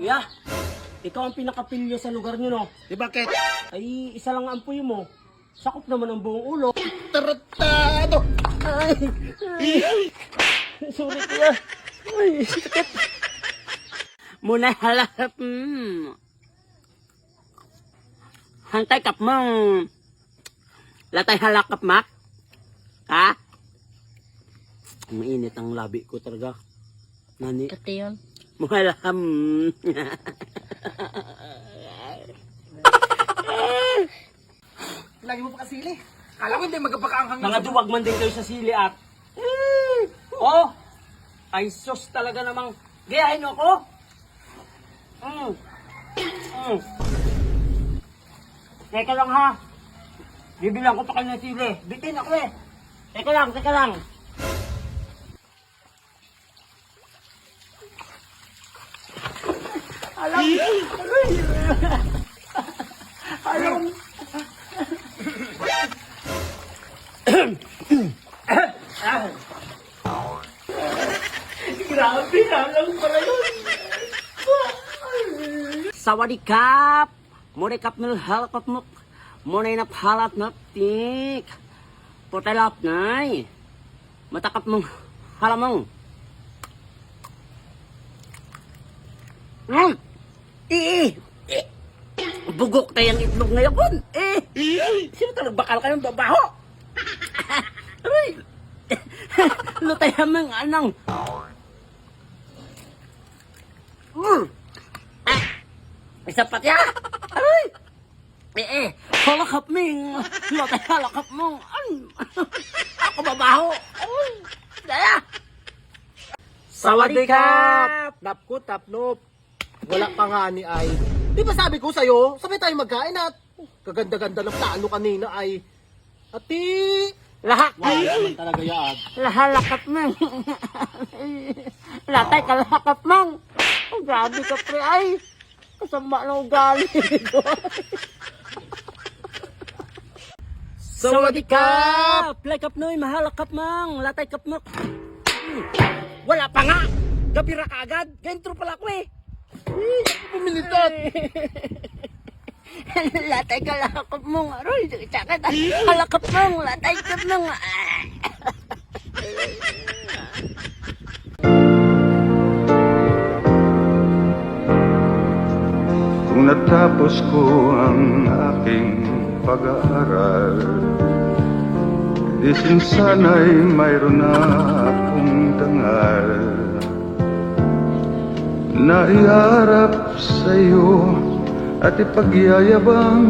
Kuya, ikaw ang pinakapilyo sa lugar nyo, no? Di bakit? Ay, isa lang ang puyo mo. Sakop naman ang buong ulo. Tarantado! Ay, ay. Sorry, kuya. Ay, sakit. Muna halap. Hmm. Hantay kap mong. Latay halakap, mak. Ha? Mainit ang labi ko talaga. Nani? Ito yun. Muhalam. Lagi mo pa kasili. Kala ko hindi magpakaanghang Mga duwag man din kayo sa sili at... Mm. Oh! Ay sus talaga namang... Gayahin ako! Mm. Mm. Teka lang ha. Bibilang ko pa kayo ng sili. Bitin ako eh. Teka lang, teka lang. Alam. Alam. Grabe, alam pala yun. Sawadikap! Murikap nil halakap mo. Munay na palat na tik. Putalap nay. Matakap mong halamang. Hmm. Eh, eh. Bugok tayang itlog ngayon. Eh. Sino talagang bakal kayong babaho? Aray. Lutay hamang anang. Mm. Ah. Isa pa tiya. Aray. Eh eh. Halakap ming. Lutay halakap mong. An. Ako babaho. Ay. Daya. Sawadikap. Napko, taplop. Wala pa nga ni ay. Di ba sabi ko sa'yo, sabay tayo magkain at kaganda-ganda ng plano kanina ay Ati! Lahak. Wala naman talaga yan. Lahalakap mong. Latay kalakap mong. Oh, grabe ka pre ay. Kasama ng ugali ko. Sawadikap! Play kap noy, mahalakap mang. Latay kap mo. Wala pa nga. Gabira ka agad. Gentro pala ko eh. Pumilitat! latay kalakap mong. Aroy, tsaka halakap mong. Latay kap mong. Ah. Kung natapos ko ang aking pag-aaral Di sana'y mayroon na akong dangal Na iharap sa iyo at ipagyayabang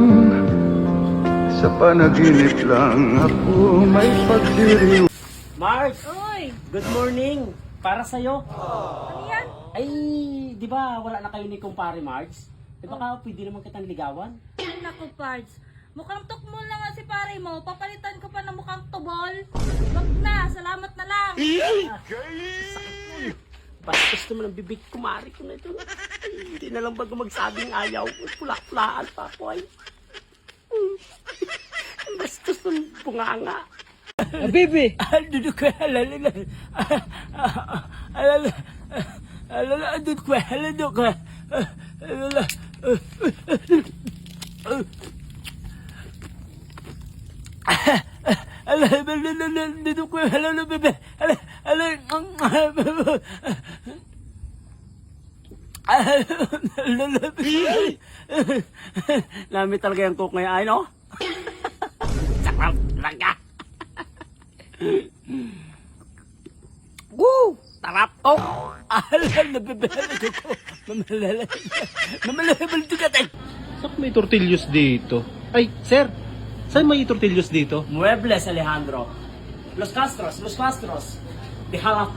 Sa panaginip lang ako may pagdiriw Mars, Uy! good morning. Para sa'yo. Ano yan? Ay, di ba wala na kayo ni kumpare Marge? Di ba ka pwede naman kitang ligawan? Ay, naku, Pards. Mukhang tukmol na nga si pare mo. Papalitan ko pa ng mukhang tubol. Wag na, salamat na lang. Bastos naman ang bibig ko na ito. Ay, hindi na lang bago magsabing ayaw. Pula-pulaan pa ako ay. Hmm. Bastos ng bunganga. Bibi! Duduk ko halala. Halala. Halala. Duduk ko halala. Duduk ko. Halala. Halala. Duduk ko halala. Bebe. Halala. Halala. Lami talaga yung cook ngayon. Ay, no? Sarap talaga. Woo! Tarap ko! Alam, nabibela ko. Mamalala. Mamalala ko natin. Sak may tortillos dito. Ay, sir! Saan may tortillos dito? Muebles, Alejandro. Los Castros, Los Castros. De Hala,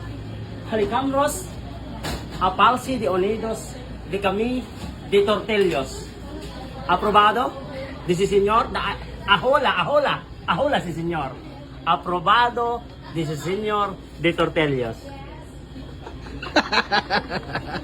Halicamros, Apalsi de Unidos, de Cami, de Tortillos. Aprobado? De si señor, da, ahola, ahola, ahola si señor. Aprobado de si señor de Tortillos.